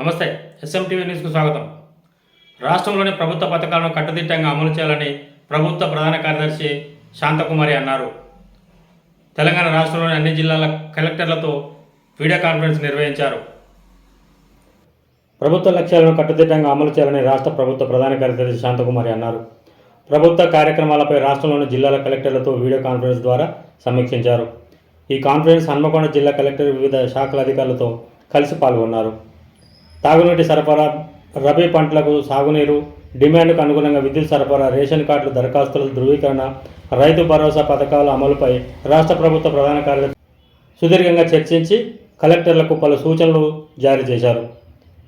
నమస్తే ఎస్ఎంటీవీ న్యూస్కు స్వాగతం. రాష్ట్రంలోని ప్రభుత్వ పథకాలను కట్టుదిట్టంగా అమలు చేయాలని ప్రభుత్వ ప్రధాన కార్యదర్శి శాంతకుమారి అన్నారు. తెలంగాణ రాష్ట్రంలోని అన్ని జిల్లాల కలెక్టర్లతో వీడియో కాన్ఫరెన్స్ నిర్వహించారు. ప్రభుత్వ లక్ష్యాలను కట్టుదిట్టంగా అమలు చేయాలని రాష్ట్ర ప్రభుత్వ ప్రధాన కార్యదర్శి శాంతకుమారి అన్నారు. ప్రభుత్వ కార్యక్రమాలపై రాష్ట్రంలోని జిల్లాల కలెక్టర్లతో వీడియో కాన్ఫరెన్స్ ద్వారా సమీక్షించారు. ఈ కాన్ఫరెన్స్ హన్మకొండ జిల్లా కలెక్టర్ వివిధ శాఖల అధికారులతో కలిసి పాల్గొన్నారు. తాగునీటి సరఫరా రబీ పంటలకు సాగునీరు డిమాండ్కు అనుగుణంగా విద్యుత్ సరఫరా రేషన్ కార్డులు దరఖాస్తుల ధృవీకరణ రైతు భరోసా పథకాల అమలుపై రాష్ట్ర ప్రభుత్వ ప్రధాన కార్యదర్శి సుదీర్ఘంగా చర్చించి కలెక్టర్లకు పలు సూచనలు జారీ చేశారు.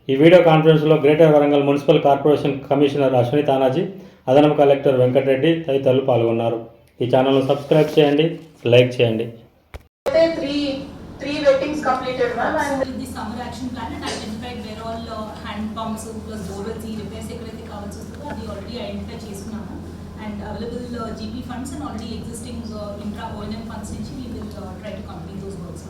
ఈ వీడియో కాన్ఫరెన్స్లో Greater Warangal municipal corporation commissioner Ashwini Tanaji అదనపు కలెక్టర్ వెంకటరెడ్డి తదితరులు పాల్గొన్నారు. ఈ ఛానల్ను సబ్స్క్రైబ్ చేయండి లైక్ చేయండి. అయితే three three vettings completed ma'am and with the summer action plan and identified where all uh, hand pumps plus borewells ఈ రిపేర్స్ ఎక్కడైతే కావాల్సి వస్తుందో అది ఆల్రెడీ ఐడెంటిఫై చేసుకున్నాము and available GP funds and already existing intra ONM funds నుంచి we will try to complete those works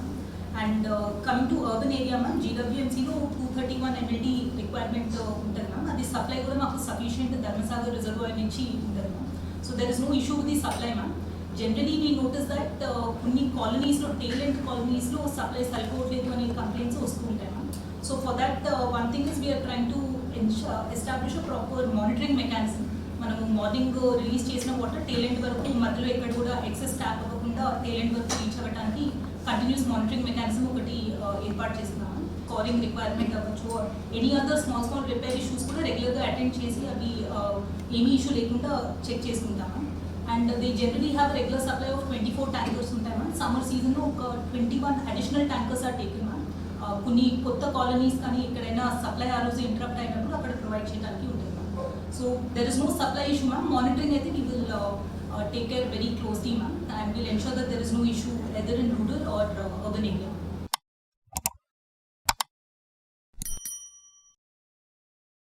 and coming to urban area ma'am జీడబ్ల్యూఎంసీలో two thirty one MLD requirement ఉంటుంది ma'am అది supply కూడా మాకు sufficient Dharmasagar reservoir నుంచి ఉంటుంది ma'am so there is no issue with the supply ma'am generally we notice that కొన్ని కాలనీస్లో talent కాలనీస్లో supply సరిపోవట్లేదు అనే కంప్లైంట్స్ వస్తూ ఉంటాయి ma'am so for that one thing is we're trying to establish proper monitoring mechanism మనము morning release చేసిన water tail end వరకు మధ్యలో ఎక్కడ కూడా ఎక్సెస్ ట్యాప్ అవ్వకుండా టేలెంట్ వరకు రీచ్ అవ్వడానికి కంటిన్యూస్ మానిటరింగ్ మెకానిజం ఒకటి uh, ఏర్పాటు చేస్తున్నాము. కాలింగ్ రిక్వైర్మెంట్ అవ్వచ్చు any other small small repair issues కూడా రెగ్యులర్గా అటెండ్ చేసి అవి uh, ఏమీ ఇష్యూ లేకుండా చెక్ చేసుకుంటాము. And they generally have regular supply of twenty four tankers ఉంటాయి మ్యామ్ సమ్మర్ సీజన్లో ఒక twenty one additional tankers are taking ma'am కొన్ని కొత్త కాలనీస్ కానీ ఎక్కడైనా సప్లై ఆ రోజు ఇంటరప్ట్ అయినప్పుడు అక్కడ ప్రొవైడ్ చేయడానికి ఉంటుంది ma'am so there is no supply issue ma'am monitoring అయితే we will take care very closely ma'am and will ensure that there is no issue either in rural or urban area